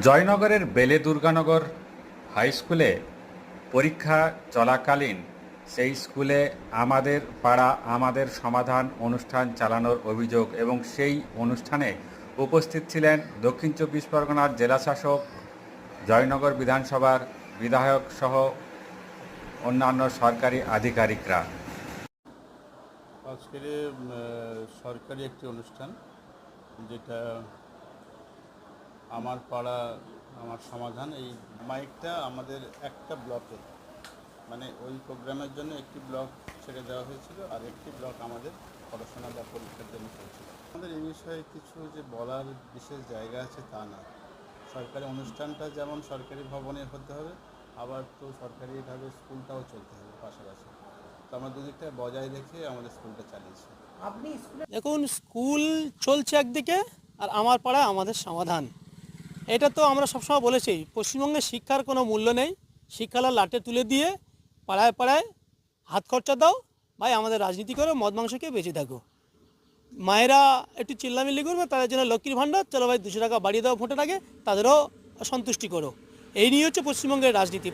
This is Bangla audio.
জয়নগরের বেলে দুর্গানগর হাই স্কুলে পরীক্ষা চলাকালীন সেই স্কুলে আমাদের পাড়া, আমাদের সমাধান অনুষ্ঠান চালানোর অভিযোগ এবং সেই অনুষ্ঠানে উপস্থিত ছিলেন দক্ষিণ চব্বিশ পরগনার জেলাশাসক, জয়নগর বিধানসভার বিধায়ক সহ অন্যান্য সরকারি আধিকারিকরা। আজকের সরকারি একটি অনুষ্ঠান, যেটা আমার পাড়া আমার সমাধান এই মাইকটা আমাদের একটা ব্লকে মানে ওই প্রোগ্রামের জন্য একটি ব্লক ছেড়ে দেওয়া হয়েছিল আর একটি ব্লক আমাদের পড়াশোনা বা পরীক্ষার জন্য চলছিল আমাদের এই বিষয়ে কিছু যে বলার বিশেষ জায়গা আছে তা না। সরকারি অনুষ্ঠানটা যেমন সরকারি ভবনে হতে হবে আবার তো সরকারিভাবে স্কুলটাও চলতে হবে পাশাপাশি। তো আমরা দুদিকটা বজায় রেখে আমাদের স্কুলটা চালিয়েছি। আপনি দেখুন স্কুল চলছে একদিকে আর আমার পাড়া আমাদের সমাধান। এটা তো আমরা সবসময় বলেছি, পশ্চিমবঙ্গে শিক্ষার কোনো মূল্য নেই। শিক্ষালা লাটে তুলে দিয়ে পাড়ায় পাড়ায় হাত খরচা দাও, ভাই আমাদের রাজনীতি করে, মদ মাংসকে বেঁচে থাকো। মায়েরা একটু চিল্লামিল্লি করবে, তাদের জন্য লক্ষ্মীর ভাণ্ডার, চলো ভাই দুশো টাকা বাড়িয়ে দাও ভোটের আগে, তাদেরও সন্তুষ্টি করো। এই নিয়ে হচ্ছে পশ্চিমবঙ্গের রাজনীতি।